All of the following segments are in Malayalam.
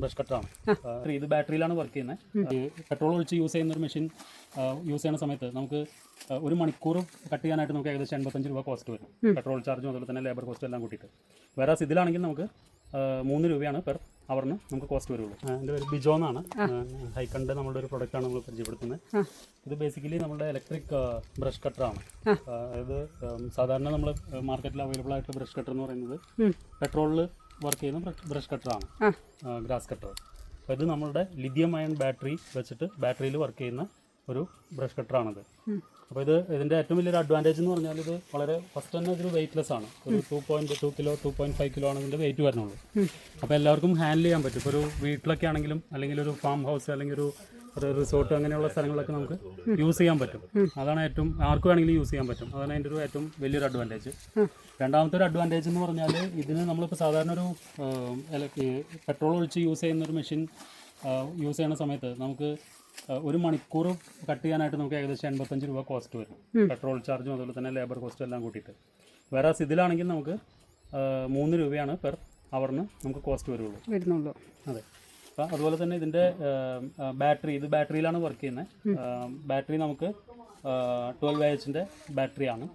ബ്രഷ് കട്ടറാണ്. ഇത് ബാറ്ററിയിലാണ് വർക്ക് ചെയ്യുന്നത് പെട്രോൾ ഒഴിച്ച് യൂസ് ചെയ്യുന്ന ഒരു മെഷീൻ യൂസ് ചെയ്യുന്ന സമയത്ത് നമുക്ക് ഒരു മണിക്കൂർ കട്ട് ചെയ്യാനായിട്ട് നമുക്ക് ഏകദേശം എൺപത്തഞ്ച് രൂപ കോസ്റ്റ് വരും. പെട്രോൾ ചാർജും അതുപോലെ തന്നെ ലേബർ കോസ്റ്റ് എല്ലാം കൂട്ടിയിട്ട്. വേറെ ഇതിലാണെങ്കിൽ നമുക്ക് മൂന്ന് രൂപയാണ് പെർ അവറിന് നമുക്ക് കോസ്റ്റ് വരുള്ളൂ. എന്റെ പേര് ബിജോ എന്നാണ്. ഹൈക്കണ്ട് നമ്മുടെ ഒരു പ്രൊഡക്റ്റാണ് നമ്മൾ പരിചയപ്പെടുത്തുന്നത് ഇത് ബേസിക്കലി നമ്മുടെ ഇലക്ട്രിക് ബ്രഷ് കട്ടറാണ് അതായത് സാധാരണ നമ്മൾ മാർക്കറ്റിൽ അവൈലബിൾ ആയിട്ടുള്ള ബ്രഷ് കട്ടർ എന്ന് പറയുന്നത് പെട്രോളിൽ വർക്ക് ചെയ്യുന്ന ബ്രഷ് കട്ടറാണ് ഗ്രാസ് കട്ടർ അപ്പോൾ ഇത് നമ്മളുടെ ലിഥിയം അയൺ ബാറ്ററി വെച്ചിട്ട് ബാറ്ററിയിൽ വർക്ക് ചെയ്യുന്ന ഒരു ബ്രഷ് കട്ടറാണിത് അപ്പോൾ ഇത് ഇതിന്റെ ഏറ്റവും വലിയൊരു അഡ്വാന്റേജ് എന്ന് പറഞ്ഞാൽ ഇത് വളരെ ഫസ്റ്റ് തന്നെ ഇതൊരു വെയിറ്റ്ലെസ് ആണ്. ഒരു two point two kilo two point five kilo ആണ് ഇതിന്റെ വെയിറ്റ് വരുന്നുള്ളൂ. അപ്പോൾ എല്ലാവർക്കും ഹാൻഡിൽ ചെയ്യാൻ പറ്റും. ഇപ്പോൾ ഒരു വീട്ടിലൊക്കെ ആണെങ്കിലും അല്ലെങ്കിൽ ഒരു ഫാം ഹൗസ് അല്ലെങ്കിൽ ഒരു ഒരു റിസോർട്ട് അങ്ങനെയുള്ള സ്ഥലങ്ങളൊക്കെ നമുക്ക് യൂസ് ചെയ്യാൻ പറ്റും. അതാണ് ഏറ്റവും ആർക്ക് വേണമെങ്കിലും യൂസ് ചെയ്യാൻ പറ്റും. അതാണ് അതിന്റെ ഒരു ഏറ്റവും വലിയൊരു അഡ്വാന്റേജ് രണ്ടാമത്തെ ഒരു അഡ്വാന്റേജ് എന്ന് പറഞ്ഞാൽ ഇതിന് നമ്മളിപ്പോൾ സാധാരണ ഒരു പെട്രോൾ ഒഴിച്ച് യൂസ് ചെയ്യുന്ന ഒരു മെഷീൻ യൂസ് ചെയ്യുന്ന സമയത്ത് നമുക്ക് ഒരു മണിക്കൂർ കട്ട് ചെയ്യാനായിട്ട് നമുക്ക് ഏകദേശം എൺപത്തഞ്ച് രൂപ കോസ്റ്റ് വരും. പെട്രോൾ ചാർജും അതുപോലെ തന്നെ ലേബർ കോസ്റ്റും എല്ലാം കൂട്ടിയിട്ട്. വേറെ ഇതിലാണെങ്കിൽ നമുക്ക് മൂന്ന് രൂപയാണ് പെർ അവറിന് നമുക്ക് കോസ്റ്റ് വരുള്ളൂ. വരുന്നുള്ളൂ. അതെ. അതുപോലെ തന്നെ ഇതിന്റെ ബാറ്ററി ഇത് ബാറ്ററിയിലാണ് വർക്ക് ചെയ്യുന്നത്. ബാറ്ററി നമുക്ക് ട്വൽവ് എച്ചിന്റെ ബാറ്ററിയാണ്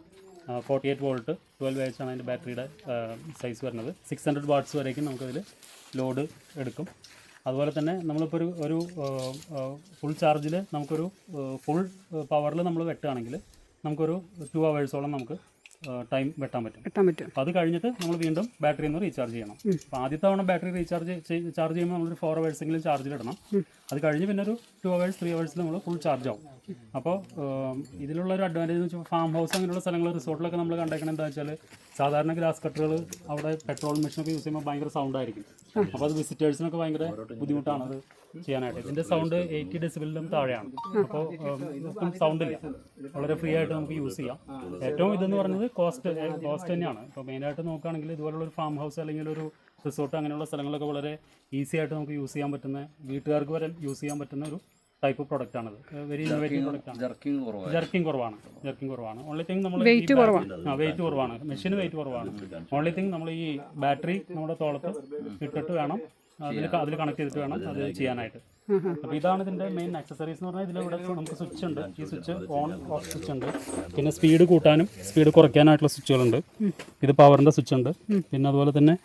forty eight volt twelve H ആണ് അതിന്റെ ബാറ്ററിയുടെ സൈസ് വരുന്നത്. സിക്സ് ഹൺഡ്രഡ് വാട്ട്സ് വരേക്കും നമുക്കതിൽ ലോഡ് എടുക്കും. അതുപോലെ തന്നെ നമ്മളിപ്പോൾ ഒരു ഒരു ഫുൾ ചാർജിൽ നമുക്കൊരു ഫുൾ പവറിൽ നമ്മൾ വെട്ടുകയാണെങ്കിൽ നമുക്കൊരു ടു അവേഴ്സോളം നമുക്ക് ടൈം വെട്ടാൻ പറ്റും. വെട്ടാൻ പറ്റും. അപ്പോൾ അത് കഴിഞ്ഞിട്ട് നമ്മൾ വീണ്ടും ബാറ്ററി ഒന്ന് റീചാർജ് ചെയ്യണം. അപ്പോൾ ആദ്യത്തെ തവണ ബാറ്ററി റീചാർജ് ചാർജ് ചെയ്യുമ്പോൾ നമ്മളൊരു ഫോർ അവേഴ്സെങ്കിലും ചാർജിലിടണം അത് കഴിഞ്ഞ് പിന്നെ ഒരു ടു അവേഴ്സ് ത്രീ അവേഴ്സിൽ നമ്മൾ ഫുൾ ചാർജ് ആവും. അപ്പോൾ ഇതിലുള്ള ഒരു അഡ്വാന്റേജ് എന്ന് വെച്ചാൽ ഫാം ഹൗസ് അങ്ങനെയുള്ള സ്ഥലങ്ങൾ റിസോർട്ടിലൊക്കെ നമ്മൾ കണ്ടേക്കണം എന്താ വെച്ചാൽ സാധാരണ ഗ്ലാസ് കട്ടറുകൾ അവിടെ പെട്രോൾ മെഷീനൊക്കെ യൂസ് ചെയ്യുമ്പോൾ ഭയങ്കര സൗണ്ട് ആയിരിക്കും. അപ്പോൾ അത് വിസിറ്റേഴ്സിനൊക്കെ ഭയങ്കര ബുദ്ധിമുട്ടാണ്. അത് ചെയ്യാനായിട്ട്. ഇതിന്റെ സൗണ്ട് എയ്റ്റി ഡെസിബിളിലും താഴെയാണ്. അപ്പോൾ ഒട്ടും സൗണ്ട് ഇല്ല. വളരെ ഫ്രീ ആയിട്ട് നമുക്ക് യൂസ് ചെയ്യാം. ഏറ്റവും ഇതെന്ന് പറയുന്നത് കോസ്റ്റ് കോസ്റ്റ് തന്നെയാണ്. ഇപ്പോൾ മെയിനായിട്ട് നോക്കുകയാണെങ്കിൽ ഇതുപോലുള്ള ഒരു ഫാം ഹൗസ് അല്ലെങ്കിൽ ഒരു റിസോർട്ട് അങ്ങനെയുള്ള സ്ഥലങ്ങളൊക്കെ വളരെ ഈസി ആയിട്ട് നമുക്ക് യൂസ് ചെയ്യാൻ പറ്റുന്ന വീട്ടുകാർക്ക് വരെ യൂസ് ചെയ്യാൻ പറ്റുന്ന ഒരു ടൈപ്പ് പ്രൊഡക്റ്റ് ആണ് വെരി ഇന്നോവേറ്റീവ് പ്രൊഡക്റ്റ് ആണ്. ജർക്കിങ് കുറവാണ്. ജർക്കിംഗ് കുറവാണ്. ജർക്കിംഗ് കുറവാണ്. ഓൺലി തിങ് നമ്മൾ വെയിറ്റ് കുറവാണ്. ആ വെയിറ്റ് കുറവാണ്. മെഷീൻ വെയിറ്റ് കുറവാണ്. ഓൺലി തിങ് നമ്മൾ ഈ ബാറ്ററി നമ്മുടെ തോളത്ത് ഇട്ടിട്ട് വേണം അതിൽ അതിൽ കണക്ട് ചെയ്തിട്ട് വേണം അത് ചെയ്യാനായിട്ട്. അപ്പോൾ ഇതാണ് ഇതിന്റെ മെയിൻ ആക്സസറീസ് എന്ന് പറഞ്ഞാൽ ഇതിലൂടെ നമുക്ക് സ്വിച്ച് ഉണ്ട്. ഈ സ്വിച്ച് ഓൺ ഓഫ് സ്വിച്ച് ഉണ്ട്. പിന്നെ സ്പീഡ് കൂട്ടാനും സ്പീഡ് കുറയ്ക്കാനായിട്ടുള്ള സ്വിച്ചുകളുണ്ട് ഇത് പവറിന്റെ സ്വിച്ച് ഉണ്ട്. പിന്നെ അതുപോലെ തന്നെ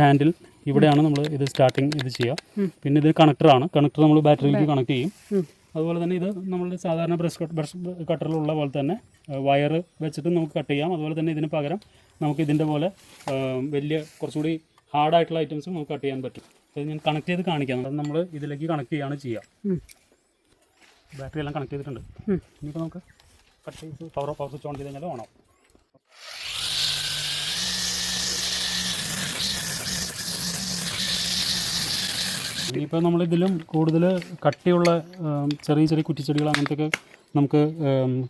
ഹാൻഡിൽ ഇവിടെയാണ് നമ്മൾ ഇത് സ്റ്റാർട്ടിങ് ഇത് ചെയ്യുക. പിന്നെ ഇത് കണക്ടറാണ് കണക്ടർ നമ്മൾ ബാറ്ററിയിലേക്ക് കണക്ട് ചെയ്യും. അതുപോലെ തന്നെ ഇത് നമ്മൾ സാധാരണ ബ്രഷ് കട്ട് ബ്രഷ് കട്ടറിലുള്ള പോലെ തന്നെ വയർ വെച്ചിട്ട് നമുക്ക് കട്ട് ചെയ്യാം. അതുപോലെ തന്നെ ഇതിന് പകരം നമുക്ക് ഇതിന്റെ പോലെ വലിയ കുറച്ചുകൂടി ഹാർഡായിട്ടുള്ള ഐറ്റംസും നമുക്ക് കട്ട് ചെയ്യാൻ പറ്റും. അപ്പോൾ ഞാൻ കണക്ട് ചെയ്ത് കാണിക്കാം. അത് നമ്മൾ ഇതിലേക്ക് കണക്ട് ചെയ്യുകയാണ് ചെയ്യുക. ബാറ്ററി എല്ലാം കണക്ട് ചെയ്തിട്ടുണ്ട്. ഇനിയിപ്പോൾ നമുക്ക് കട്ട് ചെയ്ത് പവർ പവർ സ്വിച്ച് ഓൺ ചെയ്ത് കഴിഞ്ഞാൽ ഓണാവും. ഇനിയിപ്പോൾ നമ്മളിതിലും കൂടുതൽ കട്ടിയുള്ള ചെറിയ ചെറിയ കുറ്റിച്ചെടികൾ അങ്ങനത്തെയൊക്കെ നമുക്ക്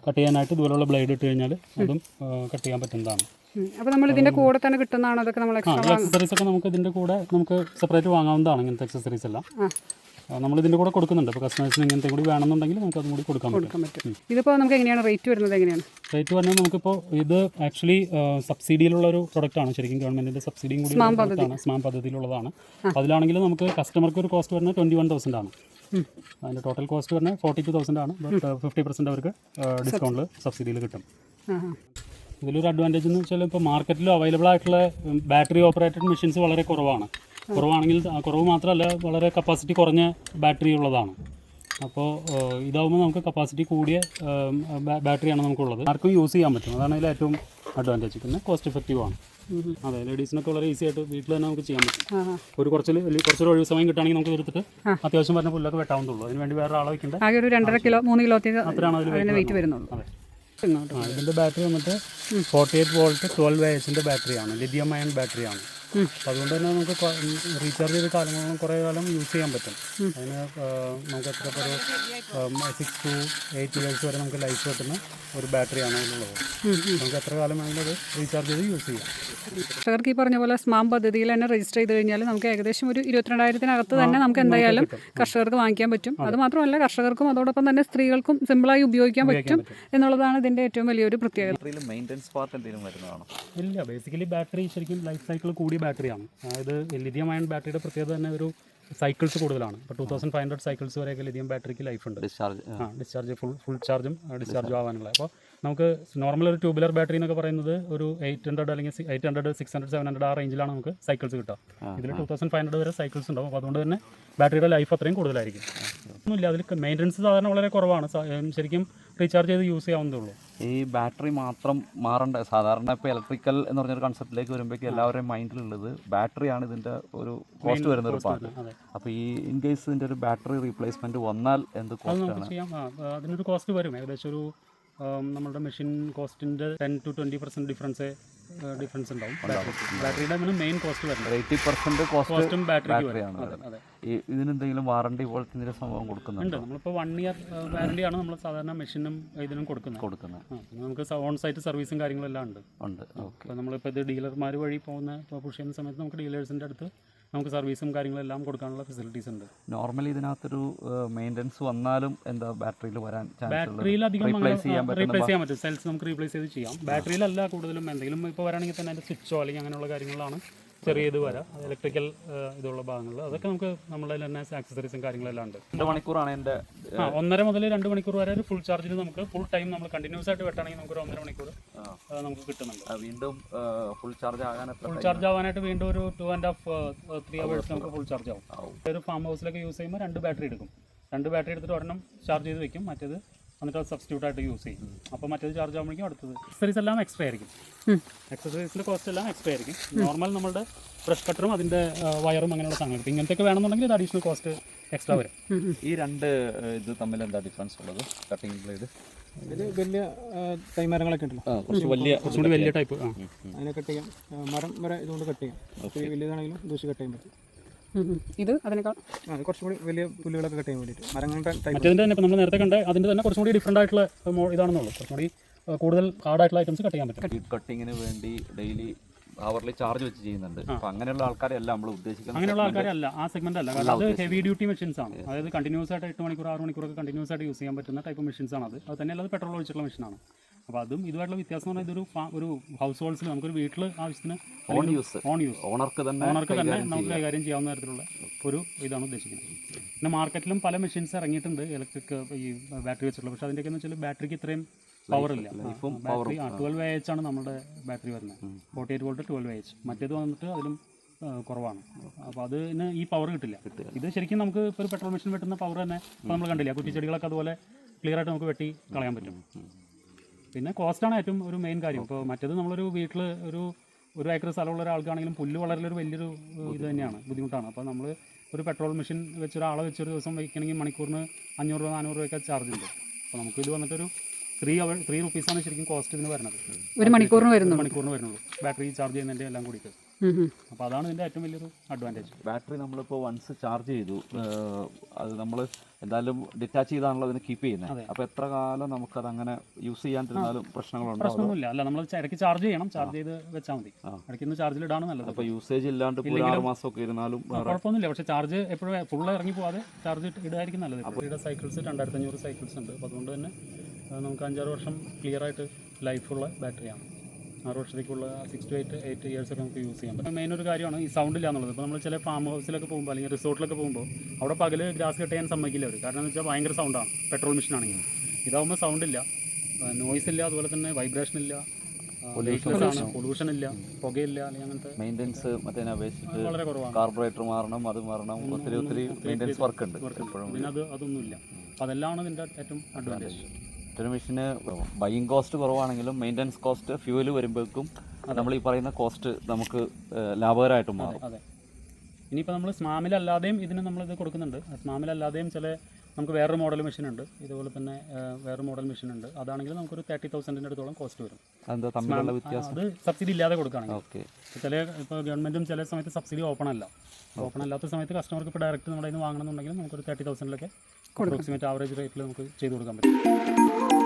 കട്ട് ചെയ്യാനായിട്ട് ഇതുപോലുള്ള ബ്ലേഡ് ഇട്ട് കഴിഞ്ഞാൽ അതും കട്ട് ചെയ്യാൻ പറ്റുന്നതാണ്. അപ്പോൾ നമ്മൾ ഇതിന്റെ കൂടെ തന്നെ കിട്ടുന്നതാണോ അതൊക്കെ നമ്മൾ എക്സ്ട്രാ അക്സസറീസ് ഒക്കെ നമുക്ക് ഇതിന്റെ കൂടെ നമുക്ക് സെപ്പറേറ്റ് വാങ്ങാവുന്നതാണ് ഇങ്ങനത്തെ അക്സസറീസ് എല്ലാം. നമ്മൾ ഇതിന്റെ കൂടെ കൊടുക്കുന്നുണ്ട്. അപ്പോൾ കസ്റ്റമേഴ്സിന് ഇങ്ങനത്തെ കൂടി വേണമെന്നുണ്ടെങ്കിൽ നമുക്ക് അതും കൂടി കൊടുക്കാൻ പറ്റും. ഇതിപ്പോൾ നമുക്ക് എങ്ങനെയാണ്? റേറ്റ് വരുന്നത് എങ്ങനെയാണ്? റേറ്റ് പറഞ്ഞാൽ നമുക്കിപ്പോൾ ഇത് ആക്ച്വലി സബ്സിഡിയിലുള്ള ഒരു പ്രൊഡക്റ്റാണ് ശരിക്കും ഗവൺമെന്റിന്റെ സബ്സിഡിയും കൂടി ആണ്. സ്മാം പദ്ധതിയിലുള്ളതാണ്. അതിലാണെങ്കിൽ നമുക്ക് കസ്റ്റമർക്ക് ഒരു കോസ്റ്റ് വരുന്നത് ട്വന്റി വൺ തൗസൻഡ് ആണ് അതിന്റെ ടോട്ടൽ കോസ്റ്റ് വരുന്നത് ഫോർട്ടി ടു തൗസൻഡ് ആണ് ഫിഫ്റ്റി പെർസെന്റ് അവർക്ക് ഡിസ്കൗണ്ടിൽ സബ്സിഡിയിൽ കിട്ടും. ഇതിലൊരു അഡ്വാന്റേജ് എന്ന് വെച്ചാൽ ഇപ്പോൾ മാർക്കറ്റിൽ അവൈലബിൾ ആയിട്ടുള്ള ബാറ്ററി ഓപ്പറേറ്റഡ് മെഷീൻസ് വളരെ കുറവാണ്. കുറവാണെങ്കിൽ കുറവ് മാത്രമല്ല വളരെ കപ്പാസിറ്റി കുറഞ്ഞ ബാറ്ററി ഉള്ളതാണ്. അപ്പോൾ ഇതാവുമ്പോൾ നമുക്ക് കപ്പാസിറ്റി കൂടിയ ബാറ്ററിയാണ് നമുക്കുള്ളത്. ആർക്കും യൂസ് ചെയ്യാൻ പറ്റും. അതാണ് ഇതിൽ ഏറ്റവും അഡ്വാന്റേജ് പിന്നെ കോസ്റ്റ് എഫക്റ്റീവ് ആണ്. അതെ ലേഡീസിനൊക്കെ വളരെ ഈസി ആയിട്ട് വീട്ടിൽ തന്നെ നമുക്ക് ചെയ്യാൻ പറ്റും. ഒരു കുറച്ച് കുറച്ചൊരു ഒഴിവ് സമയം കിട്ടുകയാണെങ്കിൽ നമുക്ക് എടുത്തിട്ട് അത്യാവശ്യം പറഞ്ഞ പുല്ലൊക്കെ വെട്ടാവുന്നുള്ളൂ അതിന് വേണ്ടി വേറെ ആളെ വയ്ക്കേണ്ട? ആകെ ഒരു രണ്ടര കിലോ മൂന്ന് കിലോ അത്രയാണ് അതിൽ വെയിറ്റ് വരുന്നുള്ളൂ. അതെ. ഇതിന്റെ ബാറ്ററി വന്നിട്ട് ഫോർട്ടി എയ്റ്റ് വോൾട്ട് ട്വൽവ് എച്ചിന്റെ ബാറ്ററിയാണ് ലിഥിയം അയൺ ബാറ്ററിയാണ് അപ്പോൾ അതുകൊണ്ട് തന്നെ നമുക്ക് റീചാർജ് ചെയ്ത് കാലങ്ങളും കുറേ കാലം യൂസ് ചെയ്യാൻ പറ്റും. അതിന് നമുക്ക് എത്ര ഒരു സിക്സ് ടു എയ്റ്റ് ഇയേഴ്സ് വരെ നമുക്ക് ലൈഫ് കിട്ടുന്ന ഒരു ബാറ്ററിയാണ് അതിലുള്ളത്. നമുക്ക് എത്ര കാലം വേണമെങ്കിലും അത് റീചാർജ് ചെയ്ത് യൂസ് ചെയ്യാം. കർഷകർക്ക് ഈ പറഞ്ഞ പോലെ സ്മാം പദ്ധതിയിൽ തന്നെ രജിസ്റ്റർ ചെയ്ത് കഴിഞ്ഞാൽ നമുക്ക് ഏകദേശം ഒരു ഇരുപത്തിരണ്ടായിരത്തിനകത്ത് തന്നെ നമുക്ക് എന്തായാലും കർഷകർക്ക് വാങ്ങിക്കാൻ പറ്റും. അത്. മാത്രമല്ല കർഷകർക്കും അതോടൊപ്പം തന്നെ സ്ത്രീകൾക്കും സിമ്പിളായി ഉപയോഗിക്കാൻ പറ്റും എന്നുള്ളതാണ് ഇതിന്റെ ഏറ്റവും വലിയൊരു പ്രത്യേകത. ഇല്ല ബേസിക്കലി ബാറ്ററി ശരിക്കും ലൈഫ് സൈക്കിൾ കൂടിയ ബാറ്ററിയാണ്. അതായത് ലിഥിയം അയൺ ബാറ്ററിയുടെ പ്രത്യേകത തന്നെ ഒരു സൈക്കിൾസ് കൂടുതലാണ്. ഇപ്പോൾ two thousand five hundred cycles വരെയൊക്കെ ലിഥിയം ബാറ്ററിക്ക് ലൈഫ് ഉണ്ട്. ഡിസ്ചാർജ് ആ. ഡിസ്ചാർജ് ഫുൾ ഫുൾ ചാർജും ഡിസ്ചാർജും ആവാനുള്ള അപ്പോൾ നമുക്ക് നോർമൽ ഒരു ട്യൂബുലർ ബാറ്ററി എന്നൊക്കെ പറയുന്നത് ഒരു എയ്റ്റ് ഹൺഡ്രഡ് അല്ലെങ്കിൽ eight hundred six hundred seven hundred ആ റേഞ്ചിലാണ് നമുക്ക് സൈക്കിൾസ് കിട്ടുക. ഇതിൽ ടൂ തൗസൻഡ് ഫൈവ് ഹൺഡ്രഡ് വരെ സൈക്കിൾസ് ഉണ്ടാവും. അപ്പോൾ അതുകൊണ്ട് തന്നെ ബാറ്ററിയുടെ ലൈഫ് അത്രയും കൂടുതലായിരിക്കും. ഒന്നുമില്ല അതിൽ മെയിന്റനൻസ് സാധാരണ വളരെ കുറവാണ്. ശരിക്കും റീചാർജ് ചെയ്ത് യൂസ് ചെയ്യാവുന്നതേ ഉള്ളൂ. ഈ ബാറ്ററി മാത്രം മാറേണ്ട സാധാരണ ഇപ്പോൾ ഇലക്ട്രിക്കൽ എന്ന് പറഞ്ഞൊരു കൺസെപ്റ്റിലേക്ക് വരുമ്പോഴേക്കും എല്ലാവരുടെയും മൈൻഡിലുള്ളത് ബാറ്ററിയാണ് ഇതിന്റെ ഒരു കോസ്റ്റ് വരുന്ന ഒരു പാർട്ട് അപ്പോൾ ഈ ഇൻ കേസ് ഇതിന്റെ ഒരു ബാറ്ററി റീപ്ലേസ്മെന്റ് വന്നാൽ എന്ത് കോസ്റ്റാണ് അതിനൊരു കോസ്റ്റ് വരും. ഏകദേശം ഒരു നമ്മളുടെ നമ്മുടെ machine കോസ്റ്റിന്റെ ten to twenty percent difference difference ഉണ്ടാവും. ബാറ്ററിയുടെ മെയിൻ കോസ്റ്റ് വരുന്നത്. എയ്റ്റി പെർസെന്റ് കോസ്റ്റ് ബാറ്ററിയാണ് ഇതിനെന്തെങ്കിലും വാറണ്ടി പോലത്തെ എന്തെങ്കിലും സംഭവം കൊടുക്കുന്നുണ്ട്? നമ്മളിപ്പോൾ വൺ ഇയർ വാറണ്ടിയാണ് നമ്മൾ സാധാരണ മെഷീനും ഇതിനും കൊടുക്കുന്നത്. കൊടുക്കുന്നത്. നമുക്ക് ഓൺ സൈറ്റ് സർവീസും കാര്യങ്ങളെല്ലാം ഉണ്ട്. ഉണ്ട്. ഓക്കെ ഇപ്പോൾ നമ്മളിപ്പോൾ ഇത് ഡീലർമാർ വഴി പോകുന്ന ഇപ്പോൾ പുഷ് ചെയ്യുന്ന സമയത്ത് നമുക്ക് ഡീലേഴ്സിന്റെ അടുത്ത് നമുക്ക് സർവീസും കാര്യങ്ങളെല്ലാം കൊടുക്കാനുള്ള ഫെസിലിറ്റീസ് ഉണ്ട്. നോർമലി ഇതിനകത്തൊരു മെയിന്റനൻസ് വന്നാലും എന്താ ബാറ്ററിയിൽ വരാൻ ബാറ്ററിയിൽ അധികം റീപ്ലേസ് ചെയ്യാൻ പറ്റും. സെൽസ് നമുക്ക് റീപ്ലേസ് ചെയ്ത് ചെയ്യാം. ബാറ്ററിയിലല്ല കൂടുതലും എന്തെങ്കിലും ഇപ്പോൾ വരാണെങ്കിൽ തന്നെ അതിന്റെ സ്വിച്ചോ അല്ലെങ്കിൽ അങ്ങനെയുള്ള കാര്യങ്ങളാണ്. ചെറിയ ഇത് വരാം ഇലക്ട്രിക്കൽ ഇതുള്ള ഭാഗങ്ങൾ. അതൊക്കെ നമുക്ക് നമ്മളെ തന്നെ ആക്സസറീസും കാര്യങ്ങളെല്ലാം ഉണ്ട്. രണ്ട് മണിക്കൂറാണ് എന്റെ ആ ഒന്നര മുതൽ രണ്ട് മണിക്കൂർ വരെ ഒരു ഫുൾ ചാർജിൽ നമുക്ക് ഫുൾ ടൈം നമ്മൾ കണ്ടിന്യൂസ് ആയിട്ട് വെട്ടണമെങ്കിൽ നമുക്ക് ഒരു ഒന്നര മണിക്കൂർ നമുക്ക് കിട്ടുന്നുണ്ട്. വീണ്ടും ഫുൾ ചാർജ് ആകാൻ ഫുൾ ചാർജ് ആവാനായിട്ട് വീണ്ടും ഒരു two and half three hours നമുക്ക് ഫുൾ ചാർജ് ആവും. ആവും. ഒരു ഫാം ഹൗസിലൊക്കെ യൂസ് ചെയ്യുമ്പോൾ രണ്ട് ബാറ്ററി എടുക്കും. രണ്ട് ബാറ്ററി എടുത്തിട്ട് ഒരെണ്ണം ചാർജ് ചെയ്ത് വെക്കും. മറ്റേത് എന്നിട്ട് അത് സബ്സ്റ്റിറ്റ്യൂട്ട് ആയിട്ട് യൂസ് ചെയ്യും. അപ്പോൾ മറ്റേത് ചാർജ് ആകുമ്പോഴേക്കും അടുത്തത്. എക്സസറീസ് എല്ലാം എക്സ്ട്രാ ആയിരിക്കും. എക്സസറീസിന്റെ കോസ്റ്റ് എല്ലാം എക്സ്ട്രാ ആയിരിക്കും. നോർമൽ നമ്മുടെ ബ്രഷ് കട്ടറും അതിന്റെ വയറും അങ്ങനെയുള്ള സാധനങ്ങൾ ഇങ്ങനത്തെയൊക്കെ വേണമെന്നുണ്ടെങ്കിൽ ഇത് അഡീഷണൽ കോസ്റ്റ് എക്സ്ട്രാ വരും. ഈ രണ്ട് ഇത് തമ്മിൽ എന്താ ഡിഫറൻസ് ഉള്ളത്? കട്ടിംഗ് ബ്ലേഡ് വലിയ തൈമരങ്ങളൊക്കെ ഉണ്ടല്ലോ. കുറച്ച് വലിയ കുറച്ചുകൂടി വലിയ ടൈപ്പ് ആ. അതിനെ കട്ട് ചെയ്യാം. മരം വരെ ഇതുകൊണ്ട് കട്ട് ചെയ്യാം. വലിയതാണെങ്കിലും ദൂഷി കട്ട് ചെയ്യാൻ പറ്റും. ഇത് അതിനേക്കാൾ കുറച്ചും കൂടി വലിയ പുല്ലുകളൊക്കെ കട്ട് ചെയ്യാൻ വേണ്ടിയിട്ട്. മരങ്ങളുടെ ടൈപ്പ് മറ്റേതിന്റെ തന്നെ ഇപ്പോൾ നമ്മൾ നേരത്തെ കണ്ട അതിന്റെ തന്നെ കുറച്ചും കൂടി ഡിഫറെന്റ് ആയിട്ടുള്ള ഇതാണെന്നുള്ളൂ. കുറച്ചും കൂടി കൂടുതൽ ഹാർഡായിട്ടുള്ള ഐറ്റംസ് കട്ട് ചെയ്യാൻ പറ്റും. കട്ടിങ്ങിന് വേണ്ടി ഡെയിലി അവർലി ചാർജ് വെച്ച് ചെയ്യുന്നുണ്ട്. അപ്പോൾ അങ്ങനെയുള്ള ആൾക്കാരെ അല്ല നമ്മൾ ഉദ്ദേശിക്കുന്നത് അങ്ങനെയുള്ള ആൾക്കാരല്ല ആ സെഗ്മെന്റ് അല്ല. കാരണം അത് ഹെവി ഡ്യൂട്ടി മെഷീൻസ് ആണ്. അതായത് കണ്ടിന്യൂസ് ആയിട്ട് എട്ട് മണിക്കൂർ ആറ് മണിക്കൂറൊക്കെ കണ്ടിന്യൂസ് ആയിട്ട് യൂസ് ചെയ്യാൻ പറ്റുന്ന ടൈപ്പ് മെഷീൻസ് ആണ് അത്. അത് തന്നെ അല്ലാതെ പെട്രോൾ ഒഴിച്ചിട്ടുള്ള മെഷീനാണ് അപ്പോൾ അതും ഇതുമായിട്ടുള്ള വ്യത്യാസം എന്ന് പറഞ്ഞാൽ ഇതൊരു ഒരു ഹൗസ് ഹോൾഡ്സിൽ നമുക്കൊരു വീട്ടിൽ ആവശ്യത്തിന് ഓൺ യൂസ് ഓൺ യൂസ് ഓണർക്ക് തന്നെ ഓണർക്ക് തന്നെ നമുക്ക് കൈകാര്യം ചെയ്യാവുന്ന തരത്തിലുള്ള ഒരു ഇതാണ് ഉദ്ദേശിക്കുന്നത്. പിന്നെ മാർക്കറ്റിലും പല മെഷീൻസ് ഇറങ്ങിയിട്ടുണ്ട്. ഇലക്ട്രിക് ഈ ബാറ്ററി വെച്ചിട്ടുള്ള. പക്ഷേ അതിന്റെയൊക്കെ എന്ന് വെച്ചാൽ ബാറ്ററിക്ക് ഇത്രയും പവർ ഇല്ല. ഇപ്പം ബാറ്ററി ആ ട്വൽവ് എച്ച് ആണ് നമ്മുടെ ബാറ്ററി വരുന്നത്. Forty eight volt twelve H മറ്റേത് വന്നിട്ട് അതിലും കുറവാണ്. അപ്പോൾ അതിന് ഈ പവർ കിട്ടില്ല. ഇത് ശരിക്കും നമുക്ക് ഇപ്പോൾ ഒരു പെട്രോൾ മെഷീൻ വെട്ടുന്ന പവർ തന്നെ നമ്മൾ കണ്ടില്ല? കുറ്റിച്ചെടികളൊക്കെ അതുപോലെ ക്ലിയർ ആയിട്ട് നമുക്ക് വെട്ടി കളയാൻ പറ്റും. പിന്നെ കോസ്റ്റാണ് ഏറ്റവും ഒരു മെയിൻ കാര്യം. ഇപ്പോൾ മറ്റേത് നമ്മളൊരു വീട്ടിൽ ഒരു ഒരു ഏക്കർ സ്ഥലമുള്ള ഒരാൾക്കാണെങ്കിലും പുല്ല് വളരലൊരു വലിയൊരു ഇത് തന്നെയാണ് ബുദ്ധിമുട്ടാണ്. അപ്പോൾ നമ്മൾ ഒരു പെട്രോൾ മെഷീൻ വെച്ച് ഒരാളെ വെച്ച് ഒരു ദിവസം വയ്ക്കണമെങ്കിൽ മണിക്കൂറിന് അഞ്ഞൂറ് രൂപ നാനൂറ് രൂപയൊക്കെ ചാർജ് ഉണ്ട്. അപ്പോൾ നമുക്ക് ഇത് വന്നിട്ടൊരു ത്രീ അവർ ത്രീ റുപ്പീസാണ് ശരിക്കും കോസ്റ്റ് ഇതിന് വരുന്നത്. ഒരു മണിക്കൂറിന് വരുന്നത് വരുന്നുള്ളൂ മണിക്കൂറിന് വരുന്നുള്ളൂ. ബാറ്ററി ചാർജ് ചെയ്യുന്നതിന്റെ എല്ലാം കൂടിയിട്ട്. അപ്പോൾ അതാണ് ഇതിന്റെ ഏറ്റവും വലിയൊരു അഡ്വാന്റേജ് ബാറ്ററി നമ്മളിപ്പോൾ വൺസ് ചാർജ് ചെയ്തു അത് നമ്മൾ എന്തായാലും ഡിറ്റാച്ച് ചെയ്താണല്ലോ അതിന് കീപ്പ് ചെയ്യുന്നത് അപ്പോൾ എത്ര കാലം നമുക്കത് അങ്ങനെ യൂസ് ചെയ്യാൻ തരുന്നാലും പ്രശ്നങ്ങളുണ്ടോ പ്രശ്നമൊന്നുമില്ല അല്ല നമ്മൾ ഇടയ്ക്ക് ചാർജ് ചെയ്യണം. ചാർജ് ചെയ്ത് വെച്ചാൽ മതി. ഇടയ്ക്ക് ഒന്ന് ചാർജിൽ ഇടാണ് നല്ലത്. അപ്പോൾ യൂസേജ് ഇല്ലാണ്ട് ഒരു ആറ് മാസമൊക്കെ ഇരുന്നാലും കുഴപ്പമൊന്നുമില്ല. പക്ഷേ ചാർജ് എപ്പോഴും ഫുൾ ഇറങ്ങി പോവാതെ ചാർജ് ഇടായിരിക്കും നല്ലത്. അപ്പോൾ സൈക്കിൾസ് രണ്ടായിരത്തി അഞ്ഞൂറ് സൈക്കിൾസ് ഉണ്ട്. അപ്പോൾ അതുകൊണ്ട് തന്നെ നമുക്ക് അഞ്ചാറ് വർഷം ക്ലിയർ ആയിട്ട് ലൈഫുള്ള ബാറ്ററിയാണ് ആറ് വർഷത്തേക്കുള്ള six to eight eight years ഒക്കെ നമുക്ക് യൂസ് ചെയ്യാം പറ്റും. മെയിൻ ഒരു കാര്യമാണ് ഈ സൗണ്ട് ഇല്ല എന്നുള്ളത്. ഇപ്പോൾ നമ്മൾ ചില ഫാം ഹൗസിലൊക്കെ പോകുമ്പോൾ അല്ലെങ്കിൽ റിസോർട്ടിലൊക്കെ പോകുമ്പോൾ അവിടെ പകൽ ഗ്രാസ് കട്ട് ചെയ്യാൻ സമ്മതിക്കില്ല അവർ കാരണം എന്ന് വെച്ചാൽ ഭയങ്കര സൗണ്ടാണ് പെട്രോൾ മെഷീൻ ആണെങ്കിൽ ഇതാവുമ്പോൾ സൗണ്ട് ഇല്ല. നോയ്സ് ഇല്ല അതുപോലെ തന്നെ വൈബ്രേഷൻ ഇല്ല. പൊല്യൂഷൻ ഇല്ല. പുകയില്ല അങ്ങനത്തെ മെയിന്റെനൻസ് മറ്റേ അപേക്ഷിച്ച് വളരെ കുറവാണ്. കാർബറേറ്റർ മാറണം അത് മാറണം ഒത്തിരി ഒത്തിരി മെയിന്റെനൻസ് വർക്ക് ഉണ്ട് പിന്നെ അത് അതൊന്നുമില്ല. അപ്പോൾ അതെല്ലാമാണ് ഇതിന്റെ ഏറ്റവും അഡ്വാന്റേജ് ഒരു മെഷീന് ബൈയിങ് കോസ്റ്റ് കുറവാണെങ്കിലും മെയിന്റെനൻസ് കോസ്റ്റ് ഫ്യൂവൽ വരുമ്പോഴേക്കും നമ്മൾ ഈ പറയുന്ന കോസ്റ്റ് നമുക്ക് ലാഭകരമായിട്ട് മാറും. അതെ ഇനിയിപ്പോൾ നമ്മൾ സ്മാമിലല്ലാതെയും ഇതിന് നമ്മളിത് കൊടുക്കുന്നുണ്ട്. സ്മാമിലല്ലാതെയും ചില നമുക്ക് വേറൊരു മോഡൽ മെഷീൻ ഉണ്ട്. ഇതുപോലെ തന്നെ വേറൊരു മോഡൽ മെഷീൻ ഉണ്ട്. അതാണെങ്കിൽ നമുക്കൊരു തേർട്ടി തൗസൻഡിന്റെ അടുത്തോളം കോസ്റ്റ് വരും. എന്താ തമ്മിലുള്ള വ്യത്യാസം? അത് സബ്സിഡി ഇല്ലാതെ കൊടുക്കുകയാണെങ്കിൽ. ഓക്കെ. ചില ഇപ്പോൾ ഗവൺമെന്റും ചില സമയത്ത് സബ്സിഡി ഓപ്പൺ അല്ല. ഓപ്പൺ അല്ലാത്ത സമയത്ത് കസ്റ്റമർക്ക് ഇപ്പോൾ ഡയറക്റ്റ് നമ്മുടെ ഇന്ന് വാങ്ങണമെന്നുണ്ടെങ്കിൽ നമുക്കൊരു തേർട്ടി തൗസൻഡിലൊക്കെ അപ്രോക്സിമേറ്റ് ആവറേജ് റേറ്റിൽ നമുക്ക് ചെയ്തു കൊടുക്കാൻ പറ്റും.